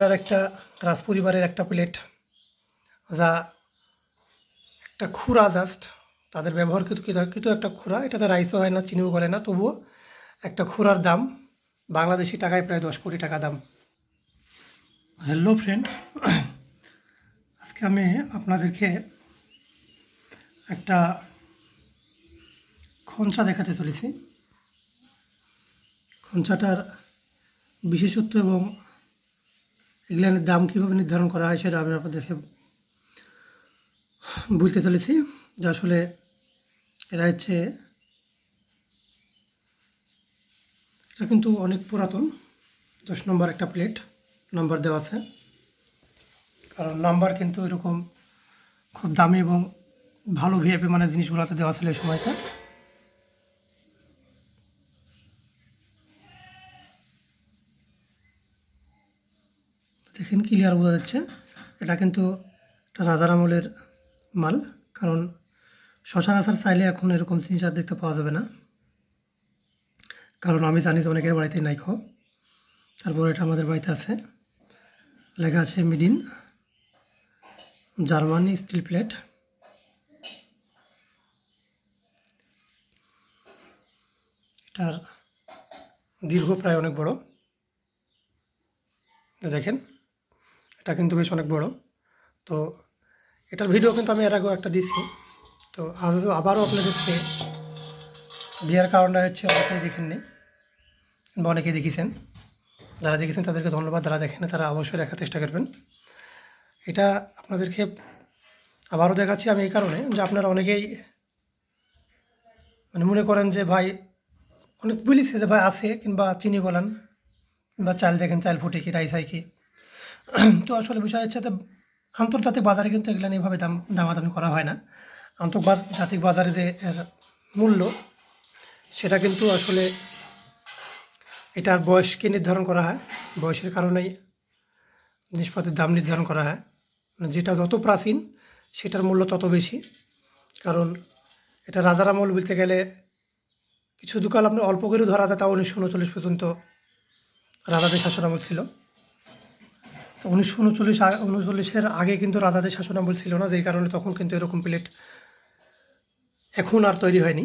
তার একটা রাজ পরিবারের একটা প্লেট যা একটা খুরা জাস্ট তাদের ব্যবহার কিন্তু একটা খুরা। এটাতে রাইসও হয় না, চিনিও গলে না, তবুও একটা খুরার দাম বাংলাদেশি টাকায় প্রায় দশ কোটি টাকা দাম। হ্যালো ফ্রেন্ড আজকে আমি আপনাদেরকে একটা খঞ্চা দেখাতে চলেছি। খঞ্চাটার বিশেষত্ব এবং এগুলোর দাম কীভাবে নির্ধারণ করা হয় সেটা আমি আপনাদেরকে বুঝতে চলেছি। যা আসলে এটা হচ্ছে, এটা কিন্তু অনেক পুরাতন। দশ নম্বর একটা প্লেট, নাম্বার দেওয়া আছে। কারণ নাম্বার কিন্তু এরকম খুব দামি এবং ভালো ভিআইপি মানে জিনিসগুলোতে দেওয়া ছিল এই সময়টা। দেখেন ক্লিয়ার বোঝা যাচ্ছে। এটা কিন্তু একটা রাজার আমলের মাল, কারণ সচরাচর চাইলে এখন এরকম জিনিস আর দেখতে পাওয়া যাবে না। কারণ আমি জানি যে অনেকের বাড়িতে নাই খো তারপর এটা আমাদের বাড়িতে আছে। লেখা আছে মিডিন জার্মানি স্টিল প্লেট এটার দীর্ঘ প্রায় অনেক বড়। দেখেন। এটা কিন্তু বেশ অনেক বড়। তো এটার ভিডিও কিন্তু আমি এর আগেও একটা দিছি। তো আজ আবারও আপনাদেরকে দেওয়ার কারণটা হচ্ছে অনেকেই দেখেননি বা অনেকেই দেখেছেন। যারা দেখেছেন তাদেরকে ধন্যবাদ, যারা দেখেন তারা অবশ্যই দেখার চেষ্টা করবেন। এটা আপনাদেরকে আবারও দেখাচ্ছি আমি এই কারণে যে আপনারা অনেকেই মানে মনে করেন যে ভাই অনেক বলিছে যে ভাই আছে কিংবা চিনি গলান কিংবা চাল দেখেন, চাল ফুটে কি, রাইস হয় কি। তো আসলে বিষয় হচ্ছে যে আন্তর্জাতিক বাজারে কিন্তু এগুলো এভাবে দাম, দামাদামি করা হয় না। আন্তর্জাতিক বাজারে যে এর মূল্য, সেটা কিন্তু আসলে এটার বয়সকে নির্ধারণ করা হয়। বয়সের কারণেই জিনিসপত্রের দাম নির্ধারণ করা হয়। মানে যেটা যত প্রাচীন, সেটার মূল্য তত বেশি। কারণ এটা রাজার আমল বলতে গেলে কিছু দুকাল আপনি অল্প করেও ধরা যায় তা উনিশশো উনচল্লিশ পর্যন্ত রাজাদের শাসন আমল ছিল। তো উনিশশো উনচল্লিশ উনচল্লিশের আগে কিন্তু রাজাদের শাসন আমল ছিল না, যেই কারণে তখন কিন্তু এরকম প্লেট এখন আর তৈরি হয়নি।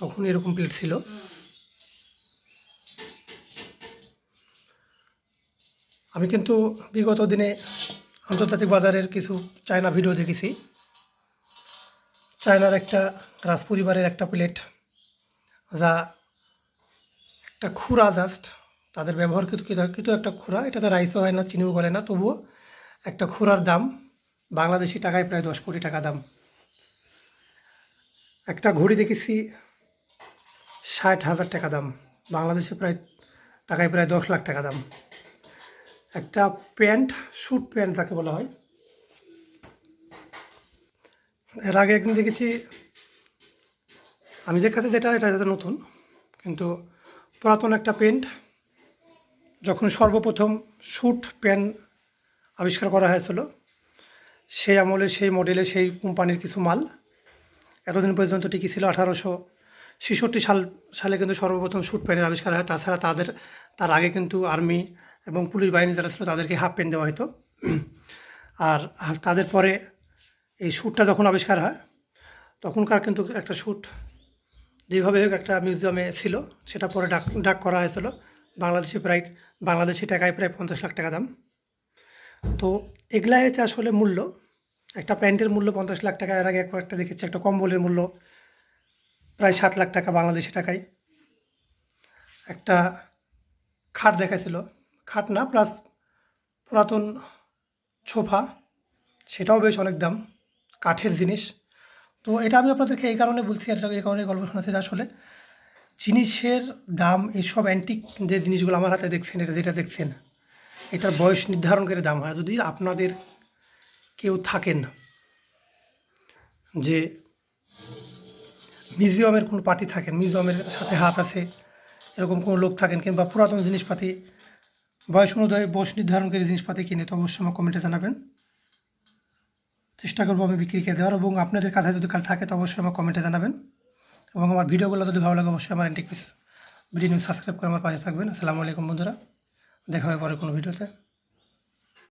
তখন এরকম প্লেট ছিল। আমি কিন্তু বিগত দিনে আন্তর্জাতিক বাজারের কিছু চায়না ভিডিও দেখেছি। চায়নার একটা রাজ পরিবারের একটা প্লেট, যা একটা খুরা জাস্ট তাদের ব্যবহার কিন্তু কিন্তু একটা খুরা এটাতে রাইসও হয় না, চিনিও গলে না, তবুও একটা খোরার দাম বাংলাদেশি টাকায় প্রায় দশ কোটি টাকা দাম। একটা ঘড়ি দেখেছি, ষাট হাজার টাকা দাম, বাংলাদেশে প্রায় টাকায় প্রায় দশ লাখ টাকা দাম। একটা প্যান্ট, স্যুট প্যান্ট যাকে বলা হয়। এর আগে একদিন দেখেছি, আমি দেখাতে যেটা, এটা যাতে নতুন, কিন্তু পুরাতন একটা প্যান্ট। যখন সর্বপ্রথম স্যুট প্যান্ট আবিষ্কার করা হয়েছিল, সেই আমলে, সেই মডেলে সেই কোম্পানির কিছু মাল। এতদিন পর্যন্ত টিকি ছিল আঠারোশো ছেষট্টি সাল, সালে কিন্তু সর্বপ্রথম স্যুট প্যান্টের আবিষ্কার হয়। তাছাড়া তাদের, তার আগে কিন্তু আর্মি এবং পুলিশ বাহিনী যারা ছিল, তাদেরকে হাফ প্যান্ট দেওয়া হতো আর তাদের পরে এই শ্যুটটা যখন আবিষ্কার হয়, তখনকার কিন্তু একটা স্যুট যেভাবে হোক একটা মিউজিয়ামে ছিল, সেটা পরে ডাক ডাক করা হয়েছিল। বাংলাদেশে প্রায়, বাংলাদেশি টাকায় প্রায় পঞ্চাশ লাখ টাকা দাম। তো এগুলাই হচ্ছে আসলে মূল্য, একটা প্যান্টের মূল্য পঞ্চাশ লাখ টাকা, এর আগে একটা দেখেছি, একটা কম্বলের মূল্য প্রায় সাত লাখ টাকা বাংলাদেশি টাকায়। একটা খাট দেখাছিল খাট না, প্লাস পুরাতন সোফা সেটাও বেশ অনেক দাম, কাঠের জিনিস। তো এটা আমি আপনাদেরকে এই কারণে বলছি এই কারণে গল্প শোনাতে যে আসলে জিনিসের দাম এইসব অ্যান্টিক যে জিনিসগুলো আমার হাতে দেখছেন, এটা যেটা দেখছেন, এটার বয়স নির্ধারণ করে দাম হয়। যদি আপনাদের কেউ থাকেন যে মিউজিয়ামের কোনো পার্টি থাকেন মিউজিয়ামের সাথে হাত আছে, এরকম কোনো লোক থাকেন কিংবা পুরাতন জিনিসপাতি, বয়স অনুযায়ী বয়স নির্ধারণকারী জিনিসপাতি কিনে, তো অবশ্যই আমার কমেন্টে জানাবেন। চেষ্টা করব আমি বিক্রি করে দেওয়ার এবং আপনাদের কাছে যদি কাল থাকে, তো অবশ্যই আমার কমেন্টে জানাবেন। এবং আমার ভিডিওগুলো যদি ভালো লাগে, অবশ্যই আমার এন্টিক পিস ভিডিও সাবস্ক্রাইব করে আমার পাশে থাকবেন। আসসালামু আলাইকুম বন্ধুরা, দেখা হবে পরে কোনো ভিডিওতে।